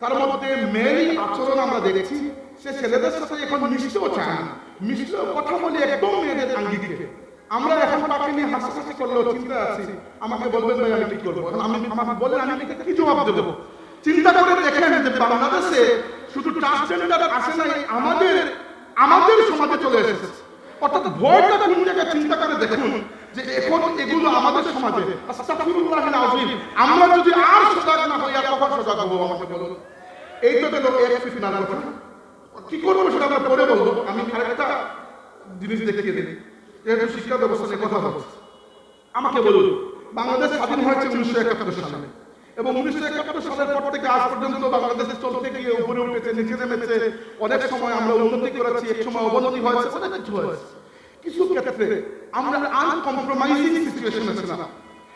তার মধ্যে মেয়েরই আচরণ আমরা দেখছি, সে ছেলেদের সাথে এখন মিশতেও চায় না। মিশলেও কথা বলে একদম মেয়েদের আঙ্গিকে। আমরা এখন তাকে নিয়ে হাসাহাসি করলেও চিন্তা আছি। আমাকে বলবেন, ভাই, আমি কি করব? আমি, আমাকে বলেন আমি কি জবাব দেবো? চিন্তা করে দেখেন যে বাংলাদেশে শুধু ট্রান্সজেন্ডার আসে নাই, আমাদের আমাদের সমাজে চলে এসেছে। অর্থাৎ ভয়টা জায়গায় চিন্তা করে দেখুন, যে এখন এগুলো আমাদের সমাজে, আস্তাগফিরুল্লাহ আযীম, আমরা যদি আর সজাগ না হই, আর কখন সজাগ হব আমাকে বলুন? এই তো গেল এক ফিনাল কথা কি করব সেটা আমরা পরে বলব। আমি আরেকটা জিনিস দেখিয়ে দিই। যেহেতু শিক্ষা ব্যবস্থা নিয়ে কথা হচ্ছে আমাকে বলুন, বাংলাদেশ স্বাধীন হয়েছে উনিশশো একাত্তর সালে। এবং উনিশশো একাত্তর সালের পর থেকে আজ পর্যন্ত বাংলাদেশে চলতে গিয়ে উপরে উঠেছে, নিচে নেমেছে। অনেক সময় আমরা উন্নতি করেছি, এক সময় অবনতি হয়েছে, অনেক কিছু হয়েছে। কিছু ক্ষেত্রে আমরা আনকম্প্রোমাইজিং সিচুয়েশনে ছিলাম।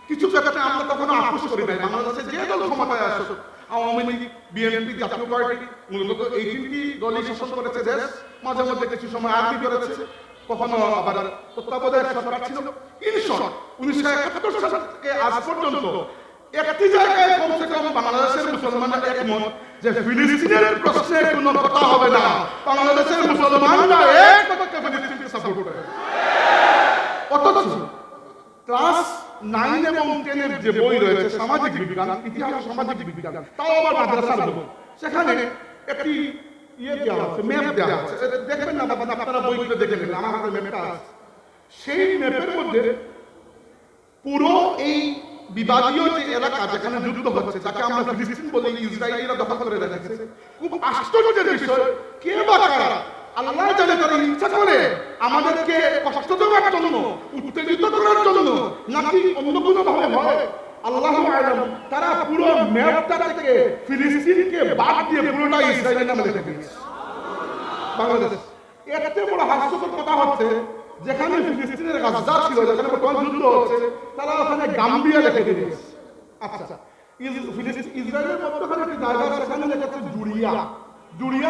কিছু ক্ষেত্রে আমরা কখনো আপোষ করি নাই। বাংলাদেশে যে দল ক্ষমতায় আসুক আওয়ামী লীগ বিএনপি জাতীয় পার্টি মূলত এই তিনটি দলই শাসন করেছে দেশ মাঝে মধ্যে কিছু সময় আর্মি করেছে। কখনো আবার তত্ত্বাবধায়ক সরকার ছিল। ইন শর্ট উনিশশো একাত্তর সাল থেকে আজ পর্যন্ত একটি জায়গায় কমসে কম বাংলাদেশের মুসলমানরা একমত যে ফিলিস্তিনের প্রশ্নে কোনো কথা হবে না। বাংলাদেশের মুসলমানরা এক কথাকে ফিলিস্তিনকে সাপোর্ট করে অথচ ক্লাস নাইন এবং টেনের যে বই রয়েছে, সামাজিক বিজ্ঞান, ইতিহাস, সামাজিক বিজ্ঞান, তাও আবার মাদ্রাসার বই। সেখানে একটি ইয়ে দেওয়া আছে ম্যাপ দেওয়া আছে। দেখবেন না বাবা আপনারা দেখে নেবেন, আমার হাতে ম্যাপটা আছে। সেই ম্যাপের মধ্যে পুরো এই বিবাদীয় যে এলাকা যেখানে যুদ্ধ হচ্ছে, যাকে আমরা ফিলিস্তিন বলি ইসরায়েলিরা দখল করে খুব আশ্চর্যের বিষয়, কে বা কারা? আল্লাহ জানে তারা ইচ্ছা করে আমাদেরকে কষ্ট দেওয়ার জন্য, উত্তেজিত করার জন্য, নাকি অন্য কোনো ভাবে হয় আল্লাহ আলম, তারা পুরো ম্যাপটা থেকে ফিলিস্তিনকে বাদ দিয়ে পুরোটা ইসরায়েলের নামে লিখে দিয়েছে। বাংলাদেশ। থেকে বড় হাস্যকর কথা হচ্ছে, যেখানে ফিলিস্তিনের গাজা ছিল, যেখানে বর্তমান যুদ্ধ হচ্ছে, তারা ওখানে গাম্বিয়া লিখে দিয়েছে। আচ্ছা ইস- ইসরায়েলের মধ্যখানে জায়গা সেখানে জুড়িয়া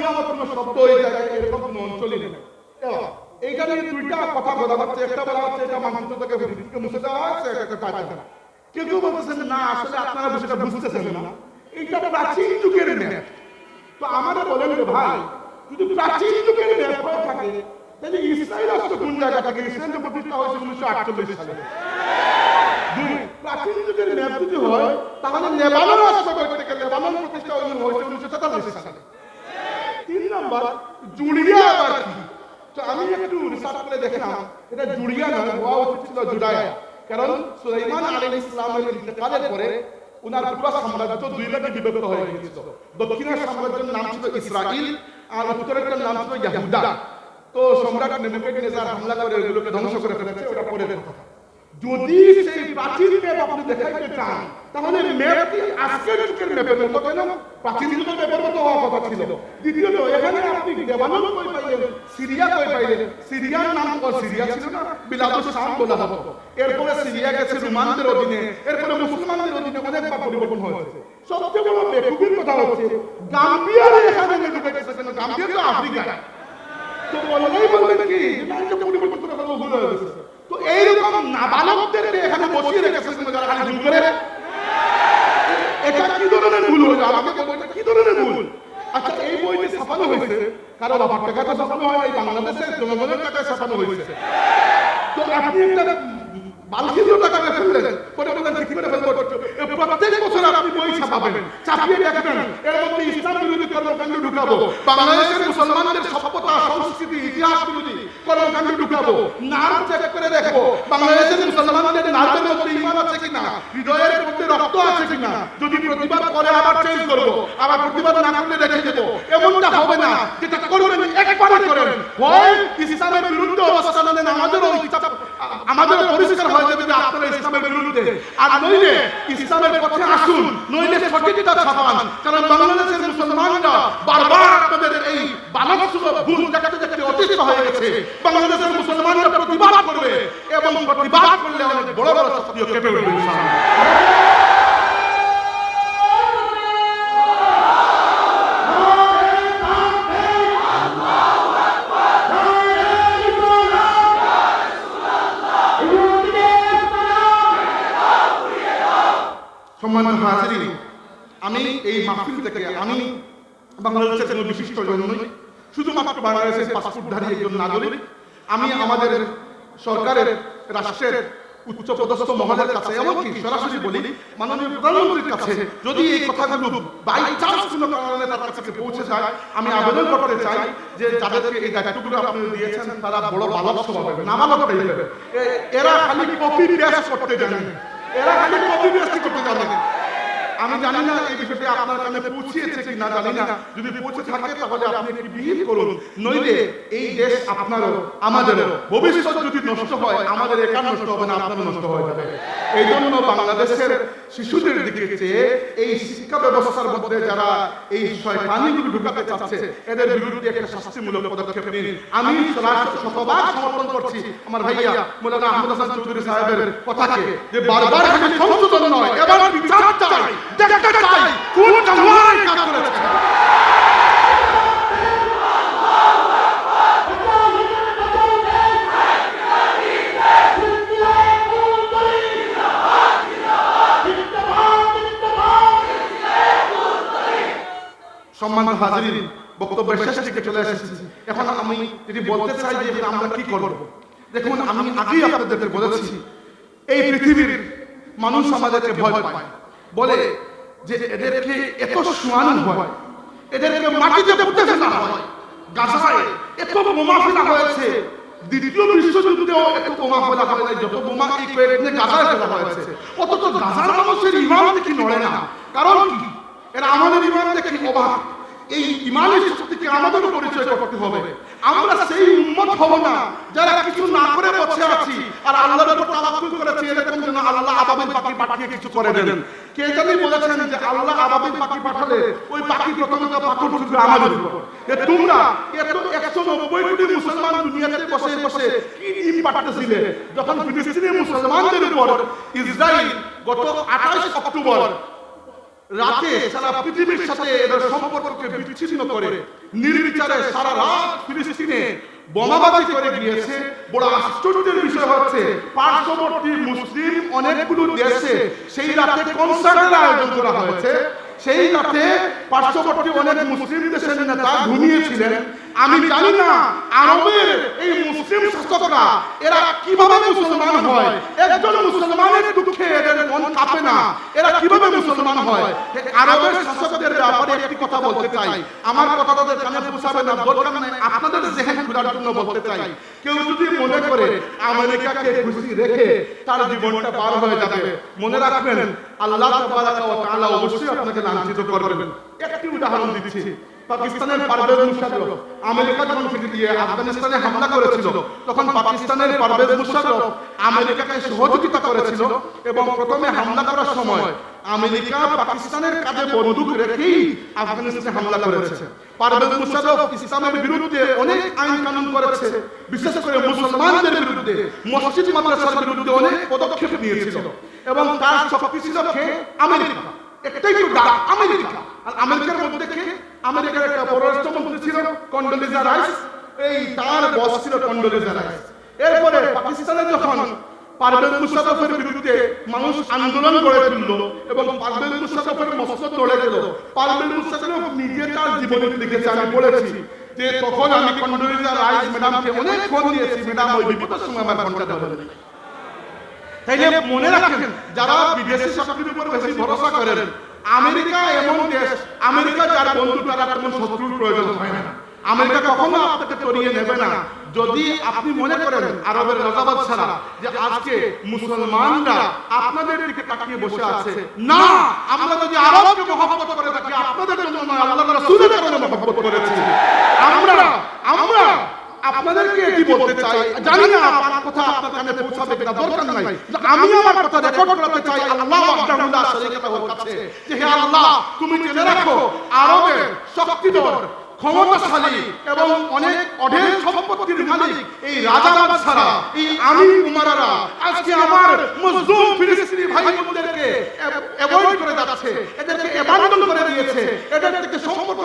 নামক কোনো শব্দ এই জায়গায় এরকম কোনো অঞ্চলই নেই। দুইটা কথা বলা হচ্ছে, একটা বলা হচ্ছে এটা মুছে দেওয়া হচ্ছে একটা কেউ কেউ বলতেছেন, না, আসলে আপনারা বিষয়টা বুঝতেছেন না। এইটা প্রাচীন যুগের ম্যাপ। তো আমাদের বলেন ভাই, যদি প্রাচীন যুগের ম্যাপ হয়ে থাকে, তাহলে ইসরায়েল কোন জায়গা ইসরায়েল প্রতিষ্ঠা হয়েছে উনিশশো আটচল্লিশ সালে। প্রাচীন যুগের ম্যাপ যদি হয়, তাহলে আসলে করতে গেলে লেবানন প্রতিষ্ঠা হয়েছে উনিশশো তেতাল্লিশ সালে তিন নম্বর জুড়িয়া আবার কি? তো আমি একটু রিসার্চ করে দেখলাম, এটা জুড়িয়া নয় হওয়া উচিত ছিল জুডায়া। কারণ সুলাইমান আলাইহিস ইসলামের ইন্তেকালের পরে উনার পুরো সাম্রাজ্য দুই ভাগে বিভক্ত হয়ে গিয়েছিল। দক্ষিণের সাম্রাজ্যের নাম ছিল ইসরাইল আর উত্তরের নাম ছিল ইয়াহুদা। তো সম্রাট নেবুকাদনেজার হামলা করে এগুলোকে ধ্বংস করে ফেলেছে, ওটা পরে কথা। যদি সেই প্রাচীন ম্যাপ আপনি দেখাইতে চান, তাহলে ম্যাপটি আজকের যুগের ম্যাপের মতো কেন প্রাচীন যুগের ম্যাপের মতো হওয়া কথা ছিল। দ্বিতীয়ত, এখানে আপনি লেবানন কই পাইলেন? সিরিয়া কই পাইলেন? সিরিয়ার নাম তো সিরিয়া ছিল না বিলাদুস শাম বলা হতো। এরপরে সিরিয়া গেছে রোমানদের অধীনে, এরপরে মুসলমানদের অধীনে অনেকবার পরিবর্তন হয়েছে। সবচেয়ে বড় বেকুবির কথা হচ্ছে, গাম্বিয়ার এখানে ঢুকেছে কেন গাম্বিয়া তো আফ্রিকা তো বললেই বলবেন কি পরিবর্তন করে হয়ে গেছে তো এইরকম নাবালকদের এখানে বসিয়ে রেখেছে যারা খালি ভুল করে, এটা কি ধরনের ভুল হলো? আমাকে এটা কি ধরনের ভুল? আচ্ছা এই বইটি ছাপানো হয়েছে কারও বাবার টাকাটা ছাপানো হয়, এই বাংলাদেশের জনগণের ছাপানো হয়েছে। তো আপনি একটা টাকা বাংলাদেশের মুসলমানদের সভ্যতা, সংস্কৃতি, ইতিহাস বিরোধী। কর্মকাণ্ড ঢুকাবো। নার্ভ চেক করে ইচ্ছা পরিষ্কার হয়ে যাবে যে আপনারা ইসলামের বিরুদ্ধে। আর নইলে ইসলামের পথে আসুন, নইলে সঠিকতা ছাপান। কারণ বাংলাদেশের মুসলমানরা বারবার আপনাদের এই বালক ভুল দেখাতে দেখাতে অতিষ্ঠ হয়ে গেছে। বাংলাদেশের মুসলমানরা প্রতিবাদ করবে এবং প্রতিবাদ করলে অনেক বড় বড় শক্তিও কেঁপে উঠবে আমি এই মাহফিল থেকে আমি বাংলাদেশের কোনো বিশিষ্ট জন নই। শুধুমাত্র বাংলাদেশের পাসপোর্টধারী একজন নাগরিক আমি আমাদের সরকারের রাষ্ট্রের মহলের কাছে এমনকি সরাসরি বলি মাননীয় প্রধানমন্ত্রীর কাছে যদি এই কথাগুলো বাই চান্স কোনো কারণে তার কাছে পৌঁছে যায় আমি আবেদন করতে চাই যে যাদেরকে এই দায়িত্বগুলো আপনি দিয়েছেন তারা বড় বালক স্বভাবের এরা খালি কপি পেস্ট করতে জানেন এরা খালি কপি পেস্ট করতে জানেন আমি জানি না এই বিষয়টি আপনার কানে পৌঁছিয়েছে কি না জানি না। যদি পৌঁছে থাকে, তাহলে আপনি একটি বিহিত করুন। নইলে এই দেশ আপনারও, আমাদেরও। ভবিষ্যৎ যদি নষ্ট হয়, আমাদের একা নষ্ট হবে না? আপনারও নষ্ট হয়ে যাবে। এই জন্য বাংলাদেশের শিশুদের দিকে চেয়ে এই শিক্ষা ব্যবস্থার মধ্যে যারা এই শয়তানিগুলো ঢুকাতে চাচ্ছে, এদের বিরুদ্ধে একটা শাস্তিমূলক পদক্ষেপ নিন। আমি শতভাগ সমর্থন করছি। আমার ভাইয়া মৌলানা আহমদ হাসান চৌধুরী সাহেবের কথাকে যে বারবার সংশোধন নয়, এবার বিচার চাই। দেখতে চাই কোন জানোয়ার কাজ করেছে? সম্মানিত হাজিরিন এখন আমি যদি বলতে চাই যে আমরা কি করব? দেখুন, আমি আগেই আপনাদেরকে বলেছি, এই পৃথিবীর মানুষ আমাদেরকে ভয় পায়। বলে যে এদেরকে এত সুয়ান হয় এদেরকে মাটিতে পুঁতে ফেলা হয়। গাছায় এত বোমা ফেলা হয়েছে। দ্বিতীয় বিশ্বযুদ্ধেও এত বোমা ফেলা হয় যত বোমা এই কয়েকদিনে গাজায় ফেলা হয়েছে। অথচ গাজার মানুষের ইমান দেখি নড়ে না। কারণ কি? এরা আমাদের ইমান দেখে অবাক এই ইমানের শক্তিকে আমাদেরও পরিচয় করতে হবে। আমরা সেই উম্মত হব না যারা কিছু না করে বসে আছি আর আল্লাহর উপর তাওয়াক্কুল করেছি এরকম যেন আল্লাহ আবাবিল পাখি পাঠিয়ে কিছু করে দেন। কে জানি বলেছেন যে আল্লাহ আবাবিল পাখি পাঠালে ওই পাখি প্রথমে তো পাথর ছুটবে আমাদের উপর। যে তোমরা এত একশো নব্বই কোটি মুসলমান দুনিয়াতে বসে বসে কি ডিম পাঠাতেছিলে? যখন ফিলিস্তিনি মুসলমানদের উপর ইসরায়েল গত আঠাশ অক্টোবর রাতে সারা পৃথিবীর সাথে এদের সম্পর্ককে বিচ্ছিন্ন করে, নির্বিচারে সারা রাত ফিলিস্তিনে বোমাবাজি করে গিয়েছে। বড় আশ্চর্যের বিষয় হচ্ছে, পার্শ্ববর্তী মুসলিম অনেকগুলো দেশে সেই রাতে কনসার্টের আয়োজন করা হয়েছে। সেই রাতে পার্শ্ববর্তী অনেক মুসলিম দেশের নেতা ঘুমিয়েছিলেন। আমি জানি না আরবের এই মুসলিম শাসকরা এরা কীভাবে মুসলমান হয়? একজন মুসলমানের দুঃখে এদের মন কাঁপে না। এরা কীভাবে মুসলমান হয়? আরবের শাসকদের ব্যাপারে একটি কথা বলতে চাই। আমার কথা তাদের কানে পৌঁছাবে না। দরকার নাই। আপনাদের জেহেন খোলার জন্য বলতে চাই। কেউ যদি মনে করে আমেরিকাকে খুশি রেখে তার জীবনটা পার হয়ে যাবে মনে রাখবেন আল্লাহ তাআলা অবশ্যই আপনাকে লাঞ্ছিত করবেন। একটি উদাহরণ দিচ্ছি। পাকিস্তানের পারভেজ মুশাররফ। আমেরিকা যখন ফিরিয়ে আফগানিস্তানে হামলা করেছিল, তখন পাকিস্তানের পারভেজ মুশাররফ আমেরিকাকে সহযোগিতা করেছিল এবং প্রথমে হামলা করার সময় আমেরিকা পাকিস্তানের কাছে বন্দুক রেখেই আফগানিস্তানে হামলা করেছে। পারভেজ মুশাররফ ইসলামের বিরুদ্ধে অনেক আইন কানুন করেছে, বিশেষ করে মুসলমানদের বিরুদ্ধে, মসজিদ মাদ্রাসার বিরুদ্ধে অনেক পদক্ষেপ নিয়েছিল এবং তার শক্তি ছিল আমেরিকা। একটাই তো আমেরিকা। আর আমেরিকার মধ্যে কে? আমেরিকার একটা পররাষ্ট্রমন্ত্রী ছিল কন্ডোলিজা রাইস। এই তার বস ছিল কন্ডোলিজা রাইস। এরপরে পাকিস্তানে যখন পারভেজ মুশাররফের বিরুদ্ধে মানুষ আন্দোলন গড়ে তুললো এবং পারভেজ মুশাররফের মস্তক চলে গেল, পারভেজ মুশাররফ নিজে তার জীবনে লিখেছে আমি পড়েছি যে তখন আমি কন্ডোলিজা রাইস ম্যাডামকে অনেক ফোন দিয়েছি, ম্যাডাম, ওই বিপদের সময় আমার ফোনটা ধরেন তাইলে মনে রাখেন যারা বিদেশি শক্তির উপর বেশি ভরসা করেন আমেরিকা এমন দেশ আমেরিকা যার বন্ধু তারা তেমন শত্রুর প্রয়োজন হয় না। আমেরিকা কখনো আপনাকে তরিয়ে নেবে না। যদি আপনি মনে করেন আরবের রাজাবাদ ছাড়া যে আজকে মুসলমানরা আপনাদের দিকে তাকিয়ে বসে আছে। না আমরা যদি আরবকে মহব্বত করে থাকি আপনাদের জন্য নয় আল্লাহ রাসূলের কারণে মহব্বত করেছি। আমরা আমরা আপনাদেরকে এটি বলতে চাই। জানি না আমার কথা আপনার কানে পৌঁছাবে কিনা দরকার নাই। আমি আমার কথা রেকর্ড করতে চাই। আল্লাহ ওয়াহদাহু লা শারীকা লাহুর কাছে যে হে আল্লাহ তুমি জেনে রাখো আরবের শক্তিধর ক্ষমতাশালী এবং অনেক অঢেল সম্পত্তির মালিক এই রাজাবাদ ছাড়া এই আমি উমারারা আজকে আমার মজলুম ফিলিস্তিনি ভাই বোনদেরকে অ্যাভয়েড করে যাচ্ছে। এদেরকে অ্যাবান্ডন করে দিয়েছে। এদের থেকে সম্পর্ক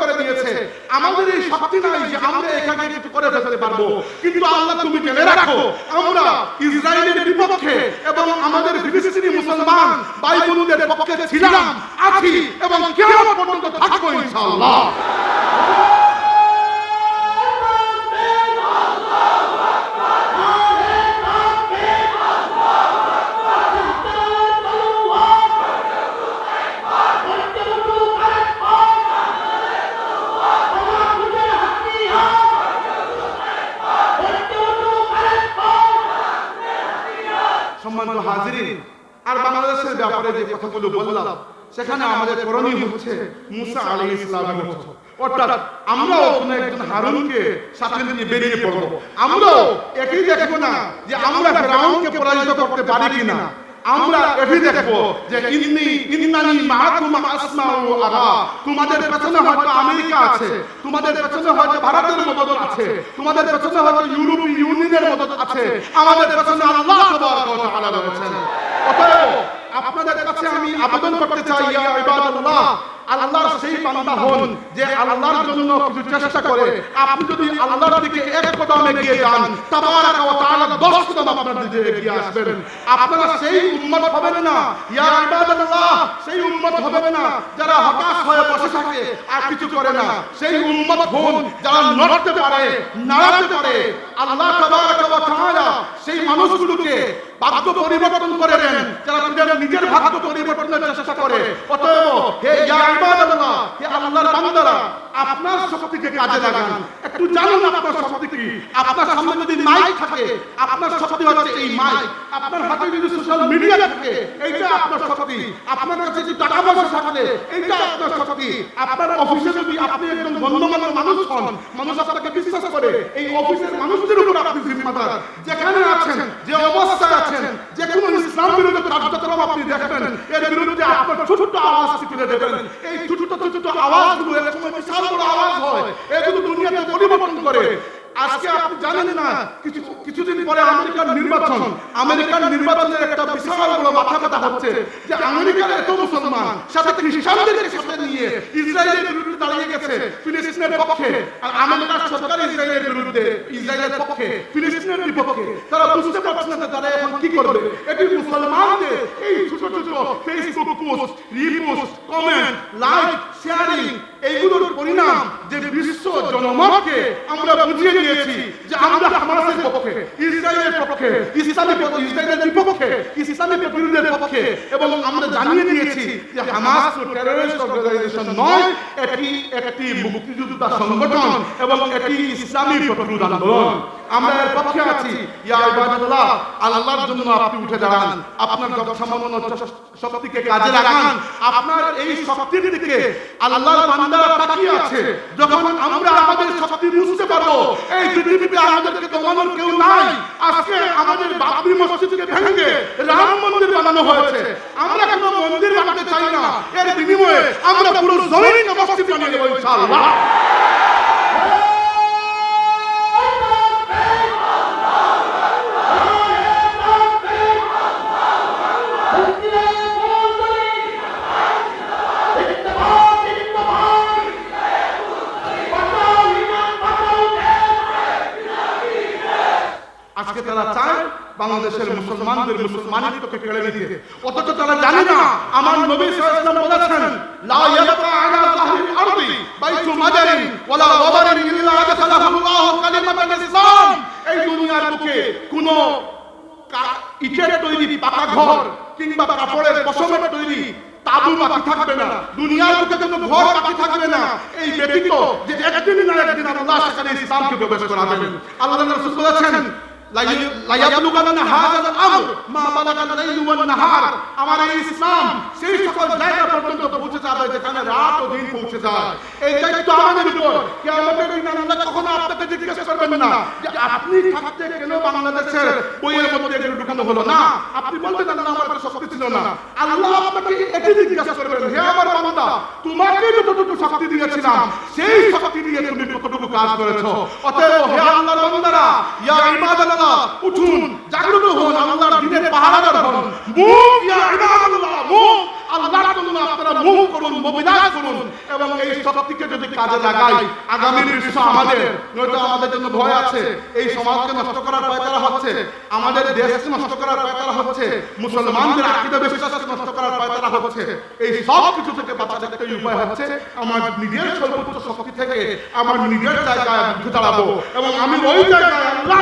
করে দিয়েছে। আমাদের এই শক্তি নাই যে আমরা এখানে কিছু করে ফেলতে পারব। কিন্তু আল্লাহ তুমি জেনে রাখো, আমরা ইসরায়েলের বিপক্ষে এবং আমাদের ফিলিস্তিনি মুসলমান ভাই বোনদের পক্ষে ছিলাম, আছি এবং কেমন পর্যন্ত থাকব ইনশাআল্লাহ। কথাগুলো বললাম, সেখানে আমাদের করণীয় হচ্ছে মুসা আলী ইসলামের মতো। অর্থাৎ আমরাও একজন হারুনকে সাথে নিয়ে বেরিয়ে পড়ব। আমরাও একই দেখব না যে আমরা পরাজিত করতে পারি কিনা। আমরা এটি দেখব যে তোমাদের পেছনে হয়তো আমেরিকা আছে, তোমাদের পেছনে হয়তো ভারতের মদত আছে, তোমাদের পেছনে হয়তো ইউরোপীয় ইউনিয়নের মদত আছে। আমাদের পেছনে আল্লাহ রয়েছেন। অতএব আপনাদের কাছে আমি আবেদন করতে চাই, ইয়া ইবাদাল্লাহ, আল্লাহর সেই বান্দা হন যে আল্লাহর জন্য কিছু চেষ্টা করে। আপনি যদি আল্লাহর দিকে এক কদম এগিয়ে যান, তাবারাক ওয়া তাআলা দশ কদম আপনার দিকে এগিয়ে আসবেন। আপনারা সেই উম্মত হবেন না, ইয়া ইবাদাল্লাহ, সেই উম্মত হবেন না, যারা হতাশ হয়ে বসে থাকে আর কিছু করে না। সেই উম্মত হন যারা নড়তে পারে, নাড়াতে পারে। আল্লাহ তাবারাক ওয়া তাআলা সেই মানুষগুলোকে ভাগ্য পরিবর্তন করে দেন যারা নিজের নিজের ভাগ্য পরিবর্তনের চেষ্টা করে। অতএব, হে ইয়া ইবাদাল্লাহ, হে আল্লাহর বান্দারা আপনার শক্তিকে কাজে লাগান। একটু জানুন আপনার শক্তি কি? আপনার সামনে যদি মাইক থাকে, আপনার শক্তি হচ্ছে এই মাইক আপনার হাতে যদি সোশ্যাল মিডিয়া থাকে, এইটা আপনার শক্তি আপনার কাছে যদি টাকা পয়সা থাকলে এইটা আপনার শক্তি আপনার অফিসে যদি আপনি একজন গণ্যমান্য মানুষ হন, মানুষ আপনাকে বিশ্বাস করে, এই অফিসের মানুষদের উপর আপনি জিম্মাদার। যেখানে আছেন, যে অবস্থায় আছেন, যে কোনো ইসলাম বিরোধী কার্যক্রম আপনি দেখবেন, এর বিরুদ্ধে আপনার ছোট ছোট আওয়াজ দেবেন এই ছোট ছোট ছোট আওয়াজগুলো এক সময় বিশাল বড় আওয়াজ হয়। এগুলো দুনিয়াতে পরিবর্তন করে আজকে আপনি জানেন না কিছু কিছুদিন পরে আমেরিকার নির্বাচন। আমেরিকার নির্বাচনের একটা বিশাল বড় মাথা ব্যথা হচ্ছে যে আমেরিকার এত মুসলমান সাথে খ্রিস্টানদেরকে সাথে নিয়ে ইসরায়েলের বিরুদ্ধে দাঁড়িয়ে গেছে ফিলিস্তিনের পক্ষে। আর আমেরিকার সরকার ইসরায়েলের বিরুদ্ধে ইসরায়েলের পক্ষে ফিলিস্তিনের বিপক্ষে। তারা বুঝতে পারছে না তারা এখন কি করবে। এটি মুসলমানদের এই ছোট ছোট Facebook post repost comment like sharing এইগুলোর পরিণাম যে বিশ্ব জনমতকে আমরা বুঝিয়ে দিয়েছি যে আমরা হামাসের পক্ষে, ইসরায়েলের পক্ষে, ইসলামের ইসরায়েলের বিপক্ষে, ইসলামের বিরুদ্ধের পক্ষে। এবং আমরা জানিয়ে দিয়েছি যে হামাস টেররিস্ট অর্গানাইজেশন নয়, এটি একটি মুক্তিযোদ্ধা সংগঠন এবং এটি ইসলামী প্রতিরোধ আন্দোলন। আমরা এর পক্ষে আছি। ইয়া ইবাদাল্লাহ, আল্লাহর জন্য আপনি উঠে দাঁড়ান। আপনার যথাসামান্য শক্তিকে কাজে লাগান। আপনার এই শক্তির দিকে আল্লাহর বান্দারা তাকিয়ে আছে। যখন আমরা আমাদের শক্তি বুঝতে পারব এই পৃথিবীতে আমাদেরকে দমানোর কেউ নাই। আজকে আমাদের বাবরি মসজিদকে ভেঙে রাম মন্দির বানানো হয়েছে। আমরা কোনো মন্দির বানাতে চাই না। এর বিনিময়ে আমরা পুরো জমিন মসজিদ বানিয়ে দেবো, ইনশাআল্লাহ। মুসলমানদের মুসলমানিত্বকে কেড়ে নিতে অথচ তারা জানে না আমার নবী সাল্লাল্লাহু আলাইহি ওয়াসাল্লাম লা ইয়াবকা আলা যাহরিল আরদি বাইতু মাদারিন ওয়ালা ওয়াবারিন ইল্লা আদখালাহু আল্লাহু কালিমাতাল ইসলাম। এই দুনিয়ার বুকে কোনো ইটের তৈরি পাকা ঘর কিংবা কাপড়ের পশমের তৈরি তাবু বাকি থাকবে না। দুনিয়ার বুকে কোনো ঘর বাকি থাকবে না। এই ব্যতীত যে একদিন না একদিন আল্লাহ সেখানে ইসলামকে প্রবেশ করাবেন আল্লাহ রাসূল বলেছেন সেই আপনি বাংলাদেশের বইয়ের মধ্যে ঢুকানো হলো না? আপনি বলবেন আমার শক্তি ছিল না। আল্লাহ আপনাকে জিজ্ঞাসা তোমাকে যতটুকু শক্তি দিয়েছিলাম, সেই শক্তি দিয়ে তুমি কতটুকু কাজ অতএব, হে ইয়া উঠুন জাগ্রত হন আল্লাহর দিনের পাহারাদার হন মুভ ইয়া ইবাদাল্লাহ মুভ আপনারা মুভ করুন মোবিলাইজ করুন এবং এই শক্তিকে যদি কাজে লাগাই, আগামী বিশ্ব আমাদের, নয়তো আমাদের জন্য ভয় আছে, এই সমাজকে নষ্ট করার পায়তারা হচ্ছে, আমাদের দেশকে নষ্ট করার পায়তারা হচ্ছে, মুসলমানদের আকিদা বিশ্বাসকে নষ্ট করার পায়তারা হচ্ছে, এই সব কিছু থেকে বাঁচার একটাই উপায় হচ্ছে, আমার নিজের সর্বোচ্চ শক্তি থেকে আমার নিজের জায়গায় বুঝে দাঁড়াবো এবং আমি ওই জায়গায় আল্লাহ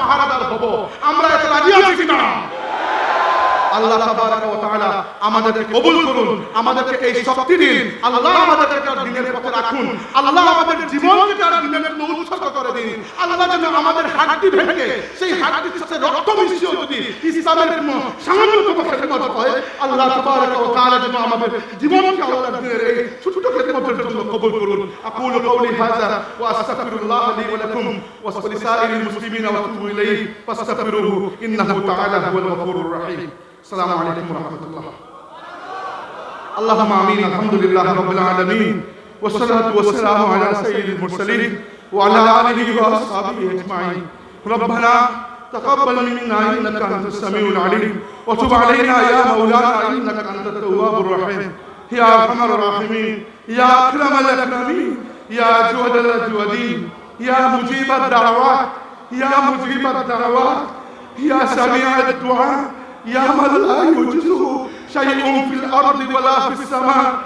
পাহারাদার হব। আমরা এতে রাজি আছি কিনা? আল্লাহ তাবারাক ওয়া তাআলা আমাদেরকে কবুল করুন, আমাদেরকে এই শক্তি দিন। আল্লাহ আমাদেরকে তার দিনের পথে রাখুন। আল্লাহ আমাদের জীবনকে তার দিনের জন্য উৎসর্গ করে দিন। আল্লাহ যেন আমাদের হাড়টি ভেঙে, সেই হাড়টির সাথে রক্ত মিশিয়ে যদি ইসলামের সামান্যতম খেদমত হয়, আল্লাহ তাবারাক ওয়া তাআলা যেন আমাদের জীবনকে আল্লাহর দিনের এই ছোট খেদমতের জন্য কবুল করুন। আকুলু কওলি হাযা ওয়া আস্তাগফিরুল্লাহ লি ওয়া লাকুম ওয়া লিসাইরিল মুসলিমিনা ওয়া তুবু ইলাইহি ফাস্তাগফিরুহু ইন্নাহু তাআলা হুয়াল গফুরুর রহিম। السلام عليكم ورحمة الله. اللهم آمين الحمد لله رب العالمين والصلاة والسلام على سيد المرسلين وعلى آله وأصحابه أجمعين. ربنا تقبل منا إنك أنت السميع العليم وتب علينا يا مولانا إنك أنت التواب الرحيم. يا أرحم الراحمين يا أكرم الأكرمين يا جود الأجودين يا مجيب الدعوات يا مجيب الدعوات يا سميع الدعاء يا من لا يوجزه شيء في الأرض ولا في السماء.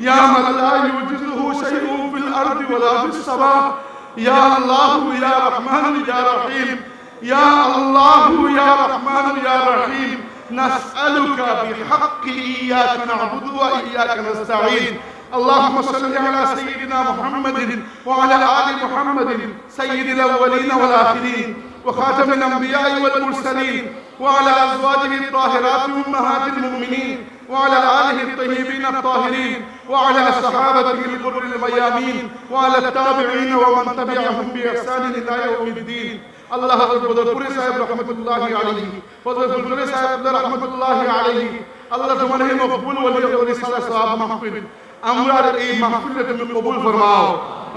يا من لا يوجزه شيء في الأرض ولا في السماء. يا الله يا رحمن يا رحيم يا الله يا رحمن يا رحيم. نسألك بحق إياك نعبد وإياك نستعين. اللهم صل على سيدنا محمد وعلى آل محمد سيد الأولين والآخرين وخاتم الأنبياء والمرسلين. وعلى أزواجه الطاهرات أمهات المؤمنين وعلى آله الطيبين الطاهرين وعلى صحابته الغر الميامين وعلى التابعين ومن تبعهم بإحسان إلى يوم الدين আল্লাহ বদরপুরি সাহেব রহমতুল্লাহ আলাইহি বদরপুরি সাহেব রহমতুল্লাহ আলাইহি আল্লাহ তোমার এই মকবুল ওলি ওলি সালা সওয়াব মাহফিল আমরা এই মাহফিলে তুমি কবুল ফরমাও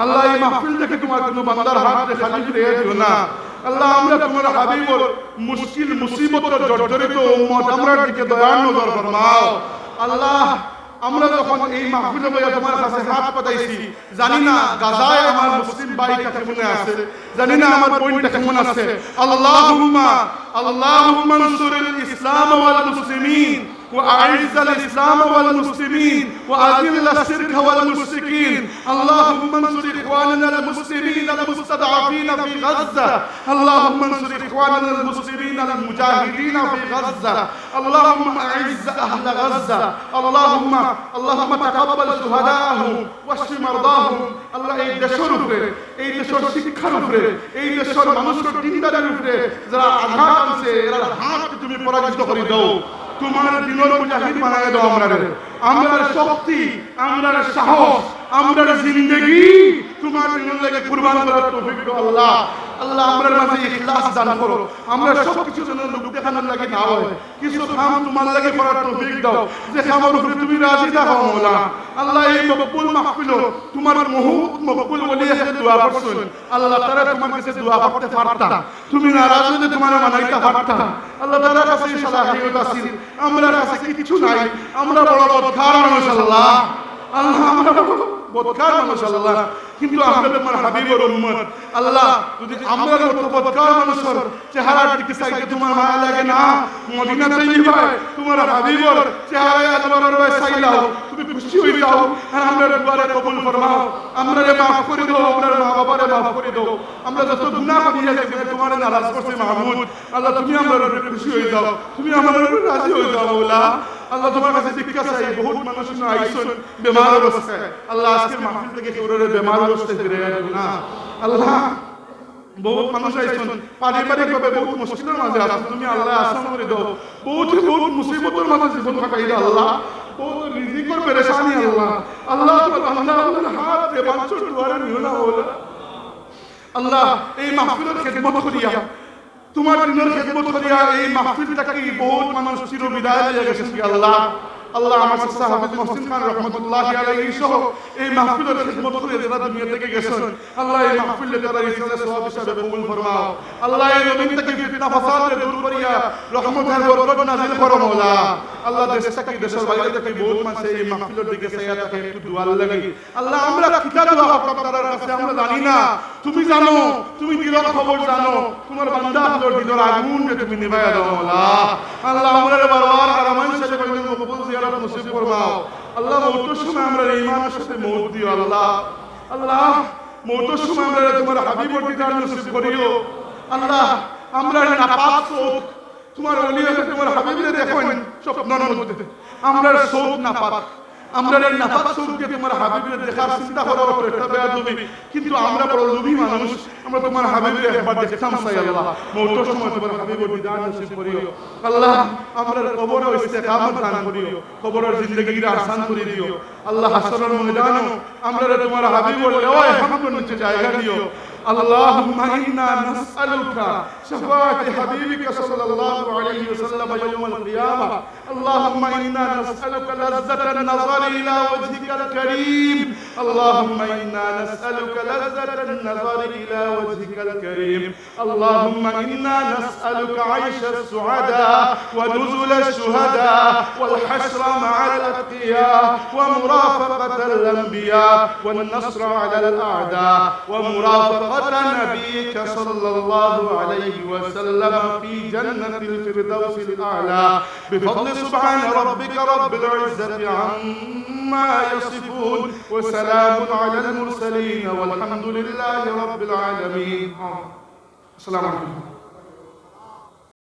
আল্লাহ এই মাহফিল থেকে তোমার কোনো বান্দার হাতে খালি ফিরে দিও না আল্লাহ, আমরা তোমার হাবিবর মুশকিল, মুসিবত জর্জরিত উম্মত, আমরা দিকে দয়া নজর ফরমাও। আল্লাহ, আমরা যখন এই মাহফিলে বইয়া তোমার কাছে হাত পাতাইছি, জানি না গাজায় আমার মুসলিম ভাই কাছে মনে আছে। জানি না আমার বোনটা কেমন আছে আল্লাহুম্মা আল্লাহুম্মা আনসুরিল ইসলাম ওয়াল মুসলিমিন وأعز الإسلام والمسلمين وأذل الشرك والمشركين اللهم انصر إخواننا المسلمين المستضعفين في غزة اللهم انصر إخواننا المسلمين المجاهدين في غزة اللهم أعز أهل غزة اللهم اللهم تقبل شهداءهم واشف مرضاهم আল্লাহ এই দেশের উপরে এই দেশের শিক্ষার উপরে এই দেশের মানুষের দিনদারের উপরে যারা আঘাত আনছে, এরা হাত তুমি পরাজিত করে দাও। তোমার দিনের মুজাহিদ বানায় দাও আমরা আমরার শক্তি, আমরার সাহস, আমরার জিন্দগি, তোমার দিনের লাগে কুরবান করার তৌফিক আল্লাহ। আল্লাহ, আমরার মাঝে ইখলাস দান করো। আমরা সব কিছু যেন লোক দেখানোর লাগে না হয়। কিছু কাম তোমার লাগে করার তৌফিক দাও। যে কামের উপরে তুমি রাজি থাকো মাওলা আল্লাহ, এই মকবুল মাহফিল তোমার বহুত মকবুল ওলি আছে দোয়া করছেন। আল্লাহ, তারা তোমার কাছে দোয়া করতে পারতা। তুমি নারাজ হলে তোমার মানাইতে পারতা। আল্লাহ তাআলার কাছে সালাহিয়ত আছে আমরা কাছে কিছু নাই। আমরা বড় মানুষ আল্লাহ আল্লাহ, আমরা বদকার মানুষ আল্লাহ কিন্তু আমরা তোমার হাবিবের উম্মত। আল্লাহ যদি আমরা মতো বদকার মানুষের চেহারার দিকে চাইতে তোমার মায়া লাগে না? মদিনা তৈবায় তোমার হাবিবর চেহারায় তোমার রয়ে চাইলাও তুমি খুশি হয়ে যাও। আর আমরা দুয়ারে কবুল ফরমাও। আমরা রে মাফ করে দাও আমরা মা বাবারে মাফ করে দাও। আমরা যত গুনাহ করি আছে তোমার নারাজ করছে মাহমুদ। আল্লাহ তুমি আমরা খুশি হয়ে যাও। তুমি আমাদের রাজি হয়ে যাও মাওলা। আল্লাহ তোমার কাছে ভিক্ষা চাই। বহুত মানুষ না আইসন, বেমার অবস্থায়। আল্লাহ আজকের মাহফিল থেকে কেউ বেমার অবস্থায় ফিরে গেল না? আল্লাহ, বহুত মানুষ আইসন। পারিবারিক ভাবে বহুত মুশকিলের মাঝে আছো। তুমি আল্লাহ আসান করে দাও। বহুত বহুত মুসিবতের মাঝে জীবন কাটাই দাও আল্লাহ রিজিকর পেরেশানি আল্লাহ। আল্লাহ, তোমার আল্লাহ আল্লাহর হাত রে দুয়ারে নিও না আল্লাহ, এই মাহফিলের খেদমত করিয়া তোমার দিনের খেদমত করিয়া এই মাহফিলটাকে বহুত মানুষ চির বিদায় দিয়ে গেছে আল্লাহ। আল্লাহ আমার চাচা হাফিজ মহসিন খান রহমতুল্লাহ আলাইহি সহ এই মাহফিলের খিদমত করে যারা দুনিয়া থেকে গেছেন, আল্লাহ এই মাহফিলে তারা ইসলামের সওয়াব হিসাবে কবুল ফরমাও। আল্লাহ এই জমিন থেকে ফিতনা ফাসাদ দূর করিয়া রহমতের বরকত নাযিল করো মাওলা আল্লাহ দেশ থেকে দেশের বাইরে থেকে বহুত মানুষ এই মাহফিলের দিকে চাইয়া থাকে, একটু দোয়া লাগি। আল্লাহ, আমরা কিতা দোয়া করব কাছে? আমরা জানি না। তুমি জানো, তুমি দিলের খবর জানো। তোমার বান্দা আপনার দিলের আগুন তুমি নিভাইয়া দাও মাওলা আল্লাহ, আমরা বারবার হারামাইন শেষে কইলেন মকবুল জিয়ারত নসিব ফরমাও আল্লাহ মৌতের সময় আমরা ইমানের সাথে মৌত দিও আল্লাহ। আল্লাহ মৌতের সময় আমরা তোমার হাবিব অধিকার নসিব করিও। আল্লাহ, আমরা নাপাক শোক তোমার অলিয়া তোমার হাবিবরে দেখেন, স্বপ্নের মধ্যে। আমরা না নাপাক। আমরা এই নাপাক চোখ দিয়ে তোমার হাবিবরে দেখার চিন্তা করার উপর একটা বেয়া দবি কিন্তু আমরা বড় লোভী মানুষ আমরা তোমার হাবিবরে একবার দেখতাম চাই আল্লাহ মৌতের সময় তোমার হাবিবর দিদার নসিব করিও আল্লাহ আমরা কবর ইস্তেকামত দান করিও কবরের জিন্দগির আসান করে দিও আল্লাহ হাসরের ময়দানও আমরা তোমার হাবিবর লেওয়ায় হামদুর নিচে জায়গা দিও اللهم إنا نسألك شفاعة حبيبك صلى الله عليه وسلم يوم القيامة. اللهم إنا نسألك لذة النظر إلى وجهك الكريم. اللهم إنا نسألك لذة النظر إلى وجهك الكريم. اللهم إنا نسألك عيش السعداء ونزل الشهداء والحشر مع الأتقياء ومرافقة الأنبياء والنصر على الأعداء ومرافقة نبيك صلى الله عليه وسلم في جنة الفردوس الأعلى. بفضل سبحان ربك رب العزة عما يصفون وسلام على المرسلين والحمد لله رب العالمين. السلام عليكم.